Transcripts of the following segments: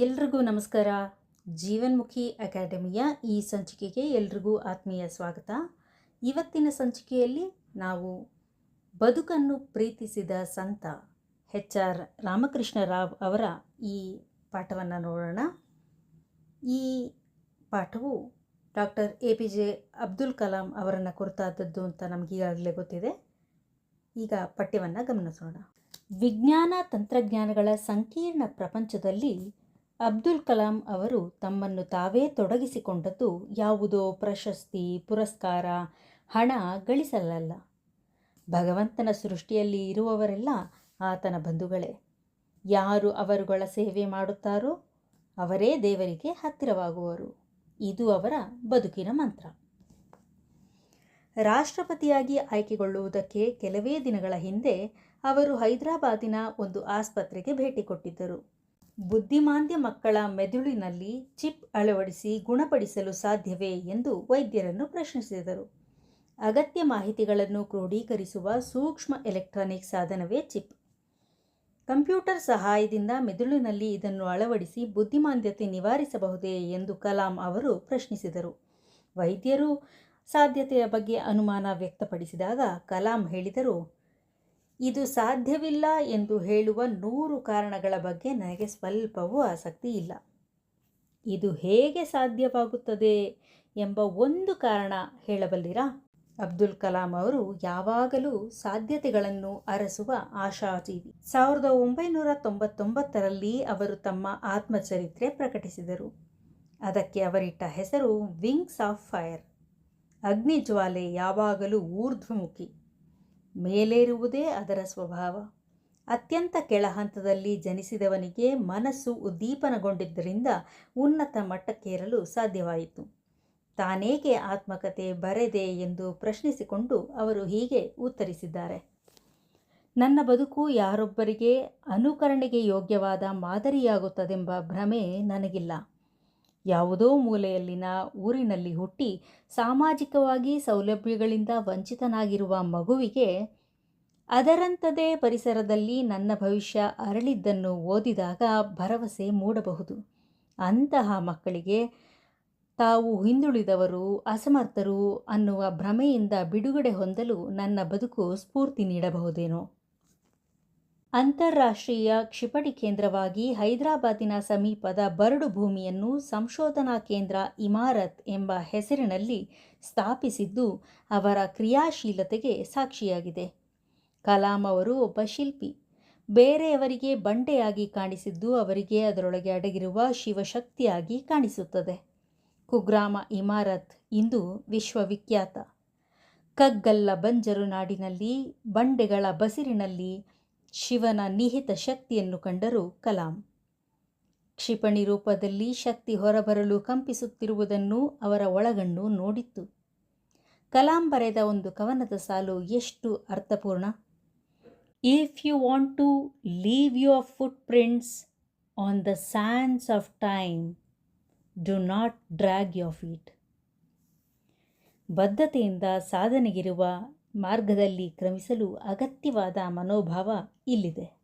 ಎಲ್ರಿಗೂ ನಮಸ್ಕಾರ. ಜೀವನ್ಮುಖಿ ಅಕಾಡೆಮಿಯ ಈ ಸಂಚಿಕೆಗೆ ಎಲ್ರಿಗೂ ಆತ್ಮೀಯ ಸ್ವಾಗತ. ಇವತ್ತಿನ ಸಂಚಿಕೆಯಲ್ಲಿ ನಾವು ಬದುಕನ್ನು ಪ್ರೀತಿಸಿದ ಸಂತ ಹೆಚ್ ಆರ್ ರಾಮಕೃಷ್ಣ ರಾವ್ ಅವರ ಈ ಪಾಠವನ್ನು ನೋಡೋಣ. ಈ ಪಾಠವು doctor A P J Abdul Kalam ಅವರನ್ನು ಕುರಿತಾದದ್ದು ಅಂತ ನಮಗೀಗಾಗಲೇ ಗೊತ್ತಿದೆ. ಈಗ ಪಠ್ಯವನ್ನು ಗಮನಿಸೋಣ. ವಿಜ್ಞಾನ ತಂತ್ರಜ್ಞಾನಗಳ ಸಂಕೀರ್ಣ ಪ್ರಪಂಚದಲ್ಲಿ ಅಬ್ದುಲ್ ಕಲಾಂ ಅವರು ತಮ್ಮನ್ನು ತಾವೇ ತೊಡಗಿಸಿಕೊಂಡದ್ದು ಯಾವುದೋ ಪ್ರಶಸ್ತಿ, ಪುರಸ್ಕಾರ, ಹಣ ಗಳಿಸಲಲ್ಲ. ಭಗವಂತನ ಸೃಷ್ಟಿಯಲ್ಲಿ ಇರುವವರೆಲ್ಲ ಆತನ ಬಂಧುಗಳೇ. ಯಾರು ಅವರುಗಳ ಸೇವೆ ಮಾಡುತ್ತಾರೋ ಅವರೇ ದೇವರಿಗೆ ಹತ್ತಿರವಾಗುವರು. ಇದು ಅವರ ಬದುಕಿನ ಮಂತ್ರ. ರಾಷ್ಟ್ರಪತಿಯಾಗಿ ಆಯ್ಕೆಗೊಳ್ಳುವುದಕ್ಕೆ ಕೆಲವೇ ದಿನಗಳ ಹಿಂದೆ ಅವರು ಹೈದರಾಬಾದಿನ ಒಂದು ಆಸ್ಪತ್ರೆಗೆ ಭೇಟಿ ಕೊಟ್ಟಿದ್ದರು. ಬುದ್ಧಿಮಾಂದ್ಯ ಮಕ್ಕಳ ಮೆದುಳಿನಲ್ಲಿ ಚಿಪ್ ಅಳವಡಿಸಿ ಗುಣಪಡಿಸಲು ಸಾಧ್ಯವೇ ಎಂದು ವೈದ್ಯರನ್ನು ಪ್ರಶ್ನಿಸಿದರು. ಅಗತ್ಯ ಮಾಹಿತಿಗಳನ್ನು ಕ್ರೋಢೀಕರಿಸುವ ಸೂಕ್ಷ್ಮ ಎಲೆಕ್ಟ್ರಾನಿಕ್ ಸಾಧನವೇ ಚಿಪ್. ಕಂಪ್ಯೂಟರ್ ಸಹಾಯದಿಂದ ಮೆದುಳಿನಲ್ಲಿ ಇದನ್ನು ಅಳವಡಿಸಿ ಬುದ್ಧಿಮಾಂದ್ಯತೆ ನಿವಾರಿಸಬಹುದೇ ಎಂದು ಕಲಾಂ ಅವರು ಪ್ರಶ್ನಿಸಿದರು. ವೈದ್ಯರು ಸಾಧ್ಯತೆಯ ಬಗ್ಗೆ ಅನುಮಾನ ವ್ಯಕ್ತಪಡಿಸಿದಾಗ ಕಲಾಂ ಹೇಳಿದರು ಇದು ಸಾಧ್ಯವಿಲ್ಲ ಎಂದು ಹೇಳುವ ನೂರು ಕಾರಣಗಳ ಬಗ್ಗೆ ನನಗೆ ಸ್ವಲ್ಪವೂ ಆಸಕ್ತಿ ಇಲ್ಲ. ಇದು ಹೇಗೆ ಸಾಧ್ಯವಾಗುತ್ತದೆ ಎಂಬ ಒಂದು ಕಾರಣ ಹೇಳಬಲ್ಲಿರಾ? ಅಬ್ದುಲ್ ಕಲಾಂ ಅವರು ಯಾವಾಗಲೂ ಸಾಧ್ಯತೆಗಳನ್ನು ಅರಸುವ ಆಶಾಜೀವಿ. ಸಾವಿರದ ಒಂಬೈನೂರ ತೊಂಬತ್ತೊಂಬತ್ತರಲ್ಲಿ ಅವರು ತಮ್ಮ ಆತ್ಮಚರಿತ್ರೆ ಪ್ರಕಟಿಸಿದರು. ಅದಕ್ಕೆ ಅವರಿಟ್ಟ ಹೆಸರು ವಿಂಗ್ಸ್ ಆಫ್ ಫೈರ್. ಅಗ್ನಿಜ್ವಾಲೆ ಯಾವಾಗಲೂ ಊರ್ಧ್ವಮುಖಿ. ಮೇಲೇರುವುದೇ ಅದರ ಸ್ವಭಾವ. ಅತ್ಯಂತ ಕೆಳ ಹಂತದಲ್ಲಿ ಜನಿಸಿದವನಿಗೆ ಮನಸ್ಸು ಉದ್ದೀಪನಗೊಂಡಿದ್ದರಿಂದ ಉನ್ನತ ಮಟ್ಟಕ್ಕೇರಲು ಸಾಧ್ಯವಾಯಿತು. ತಾನೇಕೆ ಆತ್ಮಕತೆ ಬರೆದೆ ಎಂದು ಪ್ರಶ್ನಿಸಿಕೊಂಡು ಅವರು ಹೀಗೆ ಉತ್ತರಿಸಿದ್ದಾರೆ. ನನ್ನ ಬದುಕು ಯಾರೊಬ್ಬರಿಗೆ ಅನುಕರಣೆಗೆ ಯೋಗ್ಯವಾದ ಮಾದರಿಯಾಗುತ್ತದೆಂಬ ಭ್ರಮೆ ನನಗಿಲ್ಲ. ಯಾವುದೋ ಮೂಲೆಯಲ್ಲಿನ ಊರಿನಲ್ಲಿ ಹುಟ್ಟಿ ಸಾಮಾಜಿಕವಾಗಿ ಸೌಲಭ್ಯಗಳಿಂದ ವಂಚಿತನಾಗಿರುವ ಮಗುವಿಗೆ ಅದರಂಥದೇ ಪರಿಸರದಲ್ಲಿ ನನ್ನ ಭವಿಷ್ಯ ಅರಳಿದ್ದನ್ನು ಓದಿದಾಗ ಭರವಸೆ ಮೂಡಬಹುದು. ಅಂತಹ ಮಕ್ಕಳಿಗೆ ತಾವು ಹಿಂದುಳಿದವರು, ಅಸಮರ್ಥರು ಅನ್ನುವ ಭ್ರಮೆಯಿಂದ ಬಿಡುಗಡೆ ಹೊಂದಲು ನನ್ನ ಬದುಕು ಸ್ಫೂರ್ತಿ ನೀಡಬಹುದೇನೋ. ಅಂತಾರಾಷ್ಟ್ರೀಯ ಕ್ಷಿಪಣಿ ಕೇಂದ್ರವಾಗಿ ಹೈದರಾಬಾದಿನ ಸಮೀಪದ ಬರಡು ಭೂಮಿಯನ್ನು ಸಂಶೋಧನಾ ಕೇಂದ್ರ ಇಮಾರತ್ ಎಂಬ ಹೆಸರಿನಲ್ಲಿ ಸ್ಥಾಪಿಸಿದ್ದು ಅವರ ಕ್ರಿಯಾಶೀಲತೆಗೆ ಸಾಕ್ಷಿಯಾಗಿದೆ. ಕಲಾಂ ಅವರು ಒಬ್ಬ ಶಿಲ್ಪಿ. ಬೇರೆಯವರಿಗೆ ಬಂಡೆಯಾಗಿ ಕಾಣಿಸಿದ್ದು ಅವರಿಗೆ ಅದರೊಳಗೆ ಅಡಗಿರುವ ಶಿವಶಕ್ತಿಯಾಗಿ ಕಾಣಿಸುತ್ತದೆ. ಕುಗ್ರಾಮ ಇಮಾರತ್ ಇಂದು ವಿಶ್ವವಿಖ್ಯಾತ. ಕಗ್ಗಲ್ಲ ಬಂಜರು ನಾಡಿನಲ್ಲಿ ಬಂಡೆಗಳ ಬಸಿರಿನಲ್ಲಿ ಶಿವನ ನಿಹಿತ ಶಕ್ತಿಯನ್ನು ಕಂಡರು ಕಲಾಂ. ಕ್ಷಿಪಣಿ ರೂಪದಲ್ಲಿ ಶಕ್ತಿ ಹೊರಬರಲು ಕಂಪಿಸುತ್ತಿರುವುದನ್ನು ಅವರ ಒಳಗಣ್ಣು ನೋಡಿತ್ತು. ಕಲಾಂ ಬರೆದ ಒಂದು ಕವನದ ಸಾಲು ಎಷ್ಟು ಅರ್ಥಪೂರ್ಣ? If you want to leave your footprints on the sands of time do not drag your feet ಬದ್ಧತೆಯಿಂದ ಸಾಧನೆಗಿರುವ ಮಾರ್ಗದಲ್ಲಿ ಕ್ರಮಿಸಲು ಅಗತ್ಯವಾದ ಮನೋಭಾವ ಇಲ್ಲಿದೆ.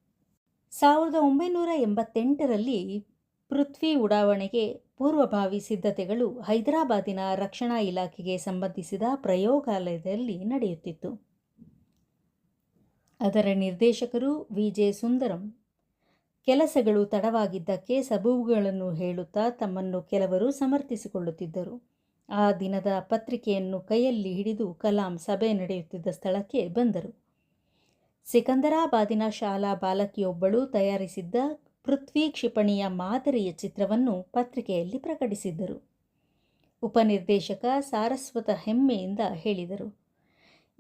ಸಾವಿರದ ಒಂಬೈನೂರ ಎಂಬತ್ತೆಂಟರಲ್ಲಿ ಪೃಥ್ವಿ ಉಡಾವಣೆಗೆ ಪೂರ್ವಭಾವಿ ಸಿದ್ಧತೆಗಳು ಹೈದರಾಬಾದಿನ ರಕ್ಷಣಾ ಇಲಾಖೆಗೆ ಸಂಬಂಧಿಸಿದ ಪ್ರಯೋಗಾಲಯದಲ್ಲಿ ನಡೆಯುತ್ತಿತ್ತು. ಅದರ ನಿರ್ದೇಶಕರು ವಿ. ಜೆ. ಸುಂದರಂ. ಕೆಲಸಗಳು ತಡವಾಗಿದ್ದಕ್ಕೆ ಸಬೂಬುಗಳನ್ನು ಹೇಳುತ್ತಾ ತಮ್ಮನ್ನು ಕೆಲವರು ಸಮರ್ಥಿಸಿಕೊಳ್ಳುತ್ತಿದ್ದರು. ಆ ದಿನದ ಪತ್ರಿಕೆಯನ್ನು ಕೈಯಲ್ಲಿ ಹಿಡಿದು ಕಲಾಂ ಸಭೆ ನಡೆಯುತ್ತಿದ್ದ ಸ್ಥಳಕ್ಕೆ ಬಂದರು. ಸಿಕಂದರಾಬಾದಿನ ಶಾಲಾ ಬಾಲಕಿಯೊಬ್ಬಳು ತಯಾರಿಸಿದ್ದ ಪೃಥ್ವಿ ಕ್ಷಿಪಣಿಯ ಮಾದರಿಯ ಚಿತ್ರವನ್ನು ಪತ್ರಿಕೆಯಲ್ಲಿ ಪ್ರಕಟಿಸಿದ್ದರು. ಉಪನಿರ್ದೇಶಕ ಸಾರಸ್ವತ ಹೆಮ್ಮೆಯಿಂದ ಹೇಳಿದರು.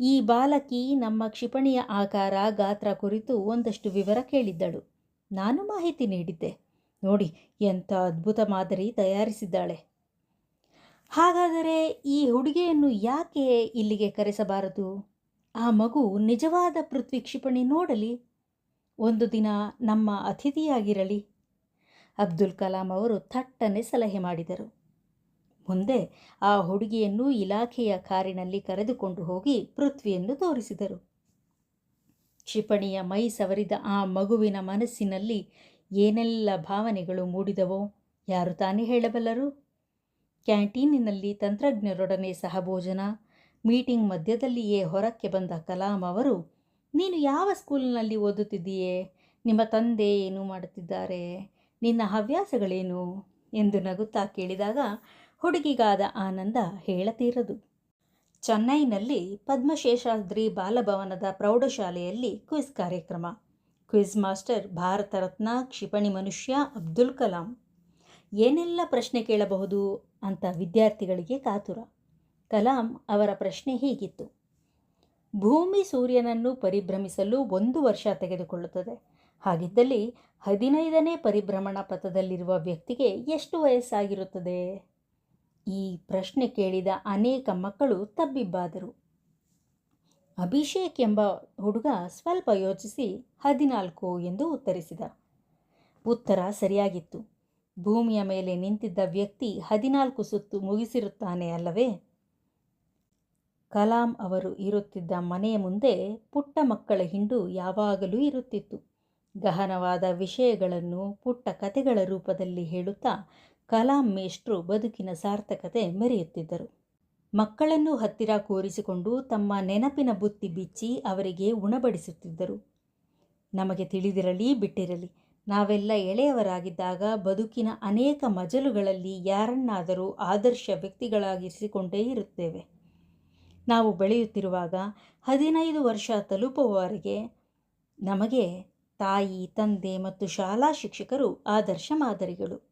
ಈ ಬಾಲಕಿ ನಮ್ಮ ಕ್ಷಿಪಣಿಯ ಆಕಾರ, ಗಾತ್ರ ಕುರಿತು ಒಂದಷ್ಟು ವಿವರ ಕೇಳಿದ್ದಳು. ನಾನು ಮಾಹಿತಿ ನೀಡಿದ್ದೆ. ನೋಡಿ, ಎಂಥ ಅದ್ಭುತ ಮಾದರಿ ತಯಾರಿಸಿದ್ದಾಳೆ. ಹಾಗಾದರೆ ಈ ಹುಡುಗಿಯನ್ನು ಯಾಕೆ ಇಲ್ಲಿಗೆ ಕರೆಸಬಾರದು? ಆ ಮಗು ನಿಜವಾದ ಪೃಥ್ವಿ ಕ್ಷಿಪಣಿ ನೋಡಲಿ. ಒಂದು ದಿನ ನಮ್ಮ ಅತಿಥಿಯಾಗಿರಲಿ. ಅಬ್ದುಲ್ ಕಲಾಂ ಅವರು ಥಟ್ಟನೆ ಸಲಹೆ ಮಾಡಿದರು. ಮುಂದೆ ಆ ಹುಡುಗಿಯನ್ನು ಇಲಾಖೆಯ ಕಾರಿನಲ್ಲಿ ಕರೆದುಕೊಂಡು ಹೋಗಿ ಪೃಥ್ವಿಯನ್ನು ತೋರಿಸಿದರು. ಕ್ಷಿಪಣಿಯ ಮೈ ಸವರಿದ ಆ ಮಗುವಿನ ಮನಸ್ಸಿನಲ್ಲಿ ಏನೆಲ್ಲ ಭಾವನೆಗಳು ಮೂಡಿದವೋ ಯಾರು ತಾನೇ ಹೇಳಬಲ್ಲರು? ಕ್ಯಾಂಟೀನಿನಲ್ಲಿ ತಂತ್ರಜ್ಞರೊಡನೆ ಸಹಭೋಜನ. ಮೀಟಿಂಗ್ ಮಧ್ಯದಲ್ಲಿಯೇ ಹೊರಕ್ಕೆ ಬಂದ ಕಲಾಂ ಅವರು, ನೀನು ಯಾವ ಸ್ಕೂಲ್ನಲ್ಲಿ ಓದುತ್ತಿದ್ದೀಯೇ? ನಿಮ್ಮ ತಂದೆ ಏನು ಮಾಡುತ್ತಿದ್ದಾರೆ? ನಿನ್ನ ಹವ್ಯಾಸಗಳೇನು? ಎಂದು ನಗುತ್ತಾ ಕೇಳಿದಾಗ ಹುಡುಗಿಗಾದ ಆನಂದ ಹೇಳತೀರದು. ಚೆನ್ನೈನಲ್ಲಿ ಪದ್ಮಶೇಷಾದ್ರಿ ಬಾಲಭವನದ ಪ್ರೌಢಶಾಲೆಯಲ್ಲಿ ಕ್ವಿಜ್ ಕಾರ್ಯಕ್ರಮ. ಕ್ವಿಜ್ ಮಾಸ್ಟರ್ ಭಾರತ ರತ್ನ, ಕ್ಷಿಪಣಿ ಮನುಷ್ಯ ಅಬ್ದುಲ್ ಕಲಾಂ. ಏನೆಲ್ಲ ಪ್ರಶ್ನೆ ಕೇಳಬಹುದು? ಅಂತ ವಿದ್ಯಾರ್ಥಿಗಳಿಗೆ ಕಾತುರ. ಕಲಾಂ ಅವರ ಪ್ರಶ್ನೆ ಹೀಗಿತ್ತು. ಭೂಮಿ ಸೂರ್ಯನನ್ನು ಪರಿಭ್ರಮಿಸಲು ಒಂದು ವರ್ಷ ತೆಗೆದುಕೊಳ್ಳುತ್ತದೆ. ಹಾಗಿದ್ದಲ್ಲಿ ಹದಿನೈದನೇ ಪರಿಭ್ರಮಣ ಪಥದಲ್ಲಿರುವ ವ್ಯಕ್ತಿಗೆ ಎಷ್ಟು ವಯಸ್ಸಾಗಿರುತ್ತದೆ? ಈ ಪ್ರಶ್ನೆ ಕೇಳಿದ ಅನೇಕ ಮಕ್ಕಳು ತಬ್ಬಿಬ್ಬಾದರು. ಅಭಿಷೇಕ್ ಎಂಬ ಹುಡುಗ ಸ್ವಲ್ಪ ಯೋಚಿಸಿ ಹದಿನಾಲ್ಕು ಎಂದು ಉತ್ತರಿಸಿದ. ಉತ್ತರ ಸರಿಯಾಗಿತ್ತು. ಭೂಮಿಯ ಮೇಲೆ ನಿಂತಿದ್ದ ವ್ಯಕ್ತಿ ಹದಿನಾಲ್ಕು ಸುತ್ತು ಮುಗಿಸಿರುತ್ತಾನೆ ಅಲ್ಲವೇ? ಕಲಾಂ ಅವರು ಇರುತ್ತಿದ್ದ ಮನೆಯ ಮುಂದೆ ಪುಟ್ಟ ಮಕ್ಕಳ ಹಿಂಡು ಯಾವಾಗಲೂ ಇರುತ್ತಿತ್ತು. ಗಹನವಾದ ವಿಷಯಗಳನ್ನು ಪುಟ್ಟ ಕಥೆಗಳ ರೂಪದಲ್ಲಿ ಹೇಳುತ್ತಾ ಕಲಾಂ ಮೇಷ್ಟ್ರು ಬದುಕಿನ ಸಾರ್ಥಕತೆ ಮೆರೆಯುತ್ತಿದ್ದರು. ಮಕ್ಕಳನ್ನು ಹತ್ತಿರ ಕೂರಿಸಿಕೊಂಡು ತಮ್ಮ ನೆನಪಿನ ಬುತ್ತಿ ಬಿಚ್ಚಿ ಅವರಿಗೆ ಉಣಬಡಿಸುತ್ತಿದ್ದರು. ನಮಗೆ ತಿಳಿದಿರಲಿ, ಬಿಟ್ಟಿರಲಿ. ನಾವೆಲ್ಲ ಎಳೆಯವರಾಗಿದ್ದಾಗ ಬದುಕಿನ ಅನೇಕ ಮಜಲುಗಳಲ್ಲಿ ಯಾರನ್ನಾದರೂ ಆದರ್ಶ ವ್ಯಕ್ತಿಗಳಾಗಿಸಿಕೊಂಡೇ ಇರುತ್ತೇವೆ. ನಾವು ಬೆಳೆಯುತ್ತಿರುವಾಗ ಹದಿನೈದು ವರ್ಷ ತಲುಪುವವರೆಗೆ ನಮಗೆ ತಾಯಿ, ತಂದೆ ಮತ್ತು ಶಾಲಾ ಶಿಕ್ಷಕರು ಆದರ್ಶ ಮಾದರಿಗಳು.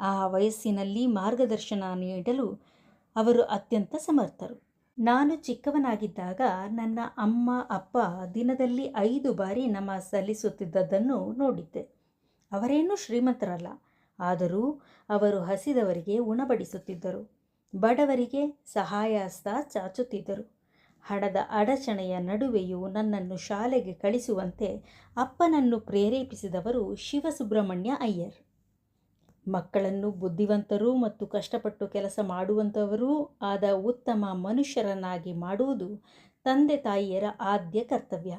ಆ ವಯಸ್ಸಿನಲ್ಲಿ ಮಾರ್ಗದರ್ಶನ ನೀಡಲು ಅವರು ಅತ್ಯಂತ ಸಮರ್ಥರು. ನಾನು ಚಿಕ್ಕವನಾಗಿದ್ದಾಗ ನನ್ನ ಅಮ್ಮ, ಅಪ್ಪ ದಿನದಲ್ಲಿ ಐದು ಬಾರಿ ನಮಾಜ್ ಸಲ್ಲಿಸುತ್ತಿದ್ದದ್ದನ್ನು ನೋಡಿದ್ದೆ. ಅವರೇನೂ ಶ್ರೀಮಂತರಲ್ಲ. ಆದರೂ ಅವರು ಹಸಿದವರಿಗೆ ಉಣಬಡಿಸುತ್ತಿದ್ದರು. ಬಡವರಿಗೆ ಸಹಾಯ ಹಸ್ತ ಚಾಚುತ್ತಿದ್ದರು. ಹಣದ ಅಡಚಣೆಯ ನಡುವೆಯೂ ನನ್ನನ್ನು ಶಾಲೆಗೆ ಕಳಿಸುವಂತೆ ಅಪ್ಪನನ್ನು ಪ್ರೇರೇಪಿಸಿದವರು ಶಿವಸುಬ್ರಹ್ಮಣ್ಯ ಅಯ್ಯರ್. ಮಕ್ಕಳನ್ನು ಬುದ್ಧಿವಂತರು ಮತ್ತು ಕಷ್ಟಪಟ್ಟು ಕೆಲಸ ಮಾಡುವಂಥವರೂ ಆದ ಉತ್ತಮ ಮನುಷ್ಯರನ್ನಾಗಿ ಮಾಡುವುದು ತಂದೆ ತಾಯಿಯರ ಆದ್ಯ ಕರ್ತವ್ಯ.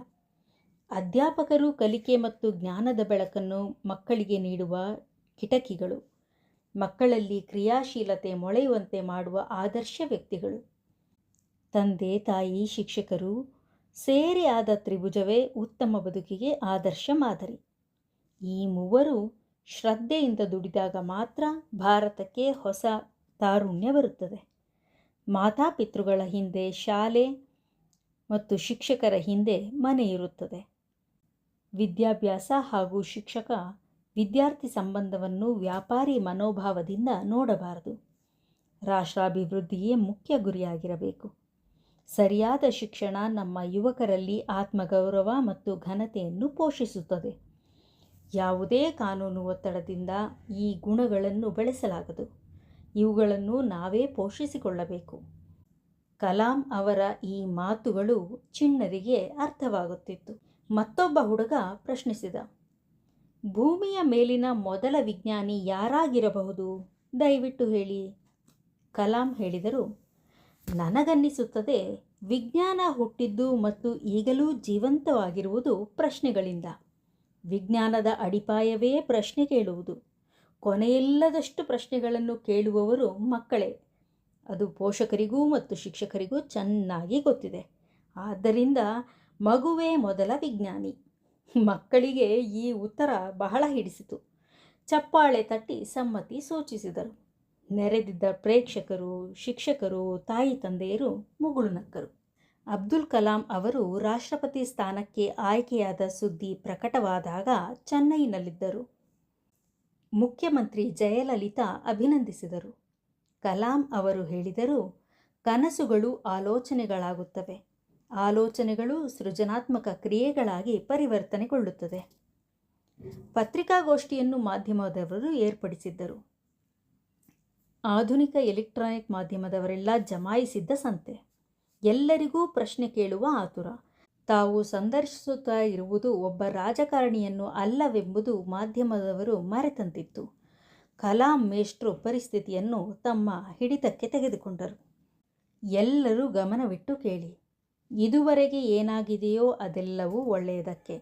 ಅಧ್ಯಾಪಕರು ಕಲಿಕೆ ಮತ್ತು ಜ್ಞಾನದ ಬೆಳಕನ್ನು ಮಕ್ಕಳಿಗೆ ನೀಡುವ ಕಿಟಕಿಗಳು. ಮಕ್ಕಳಲ್ಲಿ ಕ್ರಿಯಾಶೀಲತೆ ಮೊಳೆಯುವಂತೆ ಮಾಡುವ ಆದರ್ಶ ವ್ಯಕ್ತಿಗಳು. ತಂದೆ ತಾಯಿ ಶಿಕ್ಷಕರು ಸೇರಿ ಆದ ತ್ರಿಭುಜವೇ ಉತ್ತಮ ಬದುಕಿಗೆ ಆದರ್ಶ ಮಾದರಿ. ಈ ಮೂವರು ಶ್ರದ್ಧೆಯಿಂದ ದುಡಿದಾಗ ಮಾತ್ರ ಭಾರತಕ್ಕೆ ಹೊಸ ತಾರುಣ್ಯ ಬರುತ್ತದೆ. ಮಾತಾಪಿತೃಗಳ ಹಿಂದೆ ಶಾಲೆ ಮತ್ತು ಶಿಕ್ಷಕರ ಹಿಂದೆ ಮನೆ ಇರುತ್ತದೆ. ವಿದ್ಯಾಭ್ಯಾಸ ಹಾಗೂ ಶಿಕ್ಷಕ ವಿದ್ಯಾರ್ಥಿ ಸಂಬಂಧವನ್ನು ವ್ಯಾಪಾರಿ ಮನೋಭಾವದಿಂದ ನೋಡಬಾರದು. ರಾಷ್ಟ್ರಾಭಿವೃದ್ಧಿಯೇ ಮುಖ್ಯ ಗುರಿಯಾಗಿರಬೇಕು. ಸರಿಯಾದ ಶಿಕ್ಷಣ ನಮ್ಮ ಯುವಕರಲ್ಲಿ ಆತ್ಮಗೌರವ ಮತ್ತು ಘನತೆಯನ್ನು ಪೋಷಿಸುತ್ತದೆ. ಯಾವುದೇ ಕಾನೂನು ಒತ್ತಡದಿಂದ ಈ ಗುಣಗಳನ್ನು ಬೆಳೆಸಲಾಗದು. ಇವುಗಳನ್ನು ನಾವೇ ಪೋಷಿಸಿಕೊಳ್ಳಬೇಕು. ಕಲಾಂ ಅವರ ಈ ಮಾತುಗಳು ಚಿಣ್ಣರಿಗೆ ಅರ್ಥವಾಗುತ್ತಿತ್ತು. ಮತ್ತೊಬ್ಬ ಹುಡುಗ ಪ್ರಶ್ನಿಸಿದ, ಭೂಮಿಯ ಮೇಲಿನ ಮೊದಲ ವಿಜ್ಞಾನಿ ಯಾರಾಗಿರಬಹುದು? ದಯವಿಟ್ಟು ಹೇಳಿ. ಕಲಾಂ ಹೇಳಿದರು, ನನಗನ್ನಿಸುತ್ತದೆ ವಿಜ್ಞಾನ ಹುಟ್ಟಿದ್ದು ಮತ್ತು ಈಗಲೂ ಜೀವಂತವಾಗಿರುವುದು ಪ್ರಶ್ನೆಗಳಿಂದ. ವಿಜ್ಞಾನದ ಅಡಿಪಾಯವೇ ಪ್ರಶ್ನೆ ಕೇಳುವುದು. ಕೊನೆಯಿಲ್ಲದಷ್ಟು ಪ್ರಶ್ನೆಗಳನ್ನು ಕೇಳುವವರು ಮಕ್ಕಳೇ. ಅದು ಪೋಷಕರಿಗೂ ಮತ್ತು ಶಿಕ್ಷಕರಿಗೂ ಚೆನ್ನಾಗಿ ಗೊತ್ತಿದೆ. ಆದ್ದರಿಂದ ಮಗುವೇ ಮೊದಲ ವಿಜ್ಞಾನಿ. ಮಕ್ಕಳಿಗೆ ಈ ಉತ್ತರ ಬಹಳ ಹಿಡಿಸಿತು. ಚಪ್ಪಾಳೆ ತಟ್ಟಿ ಸಮ್ಮತಿ ಸೂಚಿಸಿದರು. ನೆರೆದಿದ್ದ ಪ್ರೇಕ್ಷಕರು, ಶಿಕ್ಷಕರು, ತಾಯಿ, ತಂದೆಯರು ಮುಗುಳು ನಕ್ಕರು ಅಬ್ದುಲ್ ಕಲಾಂ ಅವರು ರಾಷ್ಟ್ರಪತಿ ಸ್ಥಾನಕ್ಕೆ ಆಯ್ಕೆಯಾದ ಸುದ್ದಿ ಪ್ರಕಟವಾದಾಗ ಚೆನ್ನೈನಲ್ಲಿದ್ದರು. ಮುಖ್ಯಮಂತ್ರಿ ಜಯಲಲಿತಾ ಅಭಿನಂದಿಸಿದರು. ಕಲಾಂ ಅವರು ಹೇಳಿದರು, ಕನಸುಗಳು ಆಲೋಚನೆಗಳಾಗುತ್ತವೆ. ಆಲೋಚನೆಗಳು ಸೃಜನಾತ್ಮಕ ಕ್ರಿಯೆಗಳಾಗಿ ಪರಿವರ್ತನೆಗೊಳ್ಳುತ್ತದೆ ಪತ್ರಿಕಾಗೋಷ್ಠಿಯನ್ನು ಮಾಧ್ಯಮದವರು ಏರ್ಪಡಿಸಿದ್ದರು. ಆಧುನಿಕ ಎಲೆಕ್ಟ್ರಾನಿಕ್ ಮಾಧ್ಯಮದವರೆಲ್ಲ ಜಮಾಯಿಸಿದ್ದ ಸಂತೆ. ಎಲ್ಲರಿಗೂ ಪ್ರಶ್ನೆ ಕೇಳುವ ಆತುರ. ತಾವು ಸಂದರ್ಶಿಸುತ್ತಾ ಇರುವುದು ಒಬ್ಬ ರಾಜಕಾರಣಿಯನ್ನು ಅಲ್ಲವೆಂಬುದು ಮಾಧ್ಯಮದವರು ಮರೆತಂತಿತ್ತು. ಕಲಾಂ ಮೇಷ್ಟ್ರು ಪರಿಸ್ಥಿತಿಯನ್ನು ತಮ್ಮ ಹಿಡಿತಕ್ಕೆ ತೆಗೆದುಕೊಂಡರು. ಎಲ್ಲರೂ ಗಮನವಿಟ್ಟು ಕೇಳಿ, ಇದುವರೆಗೆ ಏನಾಗಿದೆಯೋ ಅದೆಲ್ಲವೂ ಒಳ್ಳೆಯದಕ್ಕೆ.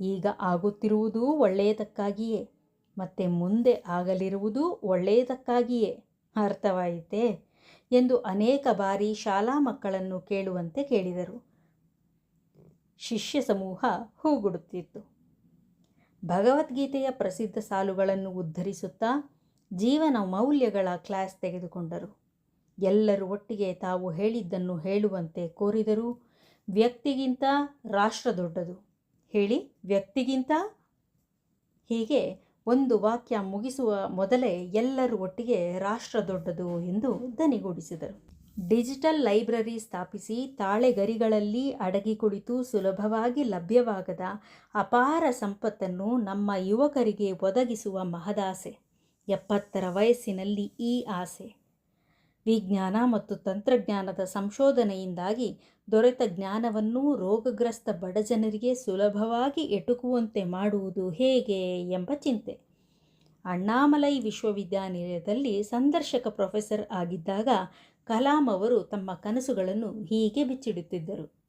ಈಗ ಆಗುತ್ತಿರುವುದೂ ಒಳ್ಳೆಯದಕ್ಕಾಗಿಯೇ, ಮತ್ತೆ ಮುಂದೆ ಆಗಲಿರುವುದೂ ಒಳ್ಳೆಯದಕ್ಕಾಗಿಯೇ, ಅರ್ಥವಾಯಿತೇ? ಎಂದು ಅನೇಕ ಬಾರಿ ಶಾಲಾ ಮಕ್ಕಳನ್ನು ಕೇಳುವಂತೆ ಕೇಳಿದರು. ಶಿಷ್ಯ ಸಮೂಹ ಹೂಗುಡುತ್ತಿತ್ತು. ಭಗವದ್ಗೀತೆಯ ಪ್ರಸಿದ್ಧ ಸಾಲುಗಳನ್ನು ಉದ್ಧರಿಸುತ್ತಾ ಜೀವನ ಮೌಲ್ಯಗಳ ಕ್ಲಾಸ್ ತೆಗೆದುಕೊಂಡರು. ಎಲ್ಲರೂ ಒಟ್ಟಿಗೆ ತಾವು ಹೇಳಿದ್ದನ್ನು ಹೇಳುವಂತೆ ಕೋರಿದರು ವ್ಯಕ್ತಿಗಿಂತ ರಾಷ್ಟ್ರ ದೊಡ್ಡದು. ಹೇಳಿ, ವ್ಯಕ್ತಿಗಿಂತ? ಹೀಗೆ ಒಂದು ವಾಕ್ಯ ಮುಗಿಸುವ ಮೊದಲೇ ಎಲ್ಲರೂ ಒಟ್ಟಿಗೆ ರಾಷ್ಟ್ರ ದೊಡ್ಡದು ಎಂದು ದನಿಗೂಡಿಸಿದರು. ಡಿಜಿಟಲ್ ಲೈಬ್ರರಿ ಸ್ಥಾಪಿಸಿ ತಾಳೆಗರಿಗಳಲ್ಲಿ ಅಡಗಿ ಕುಳಿತು ಸುಲಭವಾಗಿ ಲಭ್ಯವಾಗದ ಅಪಾರ ಸಂಪತ್ತನ್ನು ನಮ್ಮ ಯುವಕರಿಗೆ ಒದಗಿಸುವ ಮಹದಾಸೆ. ಎಪ್ಪತ್ತರ ವಯಸ್ಸಿನಲ್ಲಿ ಈ ಆಸೆ. ವಿಜ್ಞಾನ ಮತ್ತು ತಂತ್ರಜ್ಞಾನದ ಸಂಶೋಧನೆಯಿಂದಾಗಿ ದೊರೆತ ಜ್ಞಾನವನ್ನು ರೋಗಗ್ರಸ್ತ ಬಡಜನರಿಗೆ ಸುಲಭವಾಗಿ ಎಟುಕುವಂತೆ ಮಾಡುವುದು ಹೇಗೆ ಎಂಬ ಚಿಂತೆ. ಅಣ್ಣಾಮಲೈ ವಿಶ್ವವಿದ್ಯಾನಿಲಯದಲ್ಲಿ ಸಂದರ್ಶಕ ಪ್ರೊಫೆಸರ್ ಆಗಿದ್ದಾಗ ಕಲಾಂ ಅವರು ತಮ್ಮ ಕನಸುಗಳನ್ನು ಹೀಗೆ ಬಿಚ್ಚಿಡುತ್ತಿದ್ದರು.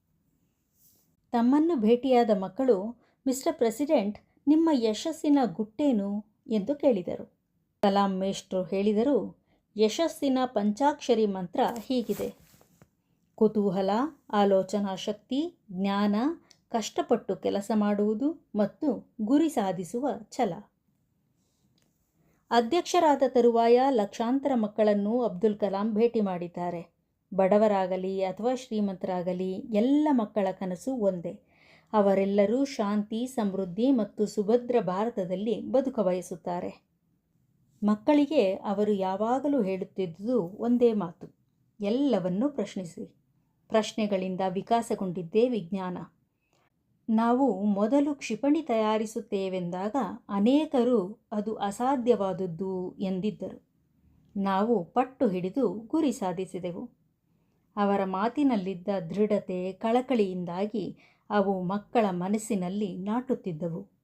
ತಮ್ಮನ್ನು ಭೇಟಿಯಾದ ಮಕ್ಕಳು, ಮಿಸ್ಟರ್ ಪ್ರೆಸಿಡೆಂಟ್, ನಿಮ್ಮ ಯಶಸ್ಸಿನ ಗುಟ್ಟೇನು? ಎಂದು ಕೇಳಿದರು. ಕಲಾಂ ಮೇಷ್ಟ್ರು ಹೇಳಿದರು ಯಶಸ್ಸಿನ ಪಂಚಾಕ್ಷರಿ ಮಂತ್ರ ಹೀಗಿದೆ. ಕುತೂಹಲ, ಆಲೋಚನಾ ಶಕ್ತಿ, ಜ್ಞಾನ, ಕಷ್ಟಪಟ್ಟು ಕೆಲಸ ಮಾಡುವುದು ಮತ್ತು ಗುರಿ ಸಾಧಿಸುವ ಛಲ. ಅಧ್ಯಕ್ಷರಾದ ತರುವಾಯ ಲಕ್ಷಾಂತರ ಮಕ್ಕಳನ್ನು ಅಬ್ದುಲ್ ಕಲಾಂ ಭೇಟಿ ಮಾಡಿದ್ದಾರೆ. ಬಡವರಾಗಲಿ ಅಥವಾ ಶ್ರೀಮಂತರಾಗಲಿ ಎಲ್ಲ ಮಕ್ಕಳ ಕನಸು ಒಂದೇ. ಅವರೆಲ್ಲರೂ ಶಾಂತಿ, ಸಮೃದ್ಧಿ ಮತ್ತು ಸುಭದ್ರ ಭಾರತದಲ್ಲಿ ಬದುಕ ಬಯಸುತ್ತಾರೆ ಮಕ್ಕಳಿಗೆ ಅವರು ಯಾವಾಗಲೂ ಹೇಳುತ್ತಿದ್ದುದು ಒಂದೇ ಮಾತು, ಎಲ್ಲವನ್ನೂ ಪ್ರಶ್ನಿಸಿ. ಪ್ರಶ್ನೆಗಳಿಂದ ವಿಕಾಸಗೊಂಡಿದ್ದೇ ವಿಜ್ಞಾನ ನಾವು ಮೊದಲು ಕ್ಷಿಪಣಿ ತಯಾರಿಸುತ್ತೇವೆಂದಾಗ ಅನೇಕರು ಅದು ಅಸಾಧ್ಯವಾದದ್ದು ಎಂದಿದ್ದರು. ನಾವು ಪಟ್ಟು ಹಿಡಿದು ಗುರಿ ಸಾಧಿಸಿದೆವು. ಅವರ ಮಾತಿನಲ್ಲಿದ್ದ ದೃಢತೆ, ಕಳಕಳಿಯಿಂದಾಗಿ ಅವು ಮಕ್ಕಳ ಮನಸ್ಸಿನಲ್ಲಿ ನಾಟುತ್ತಿದ್ದವು.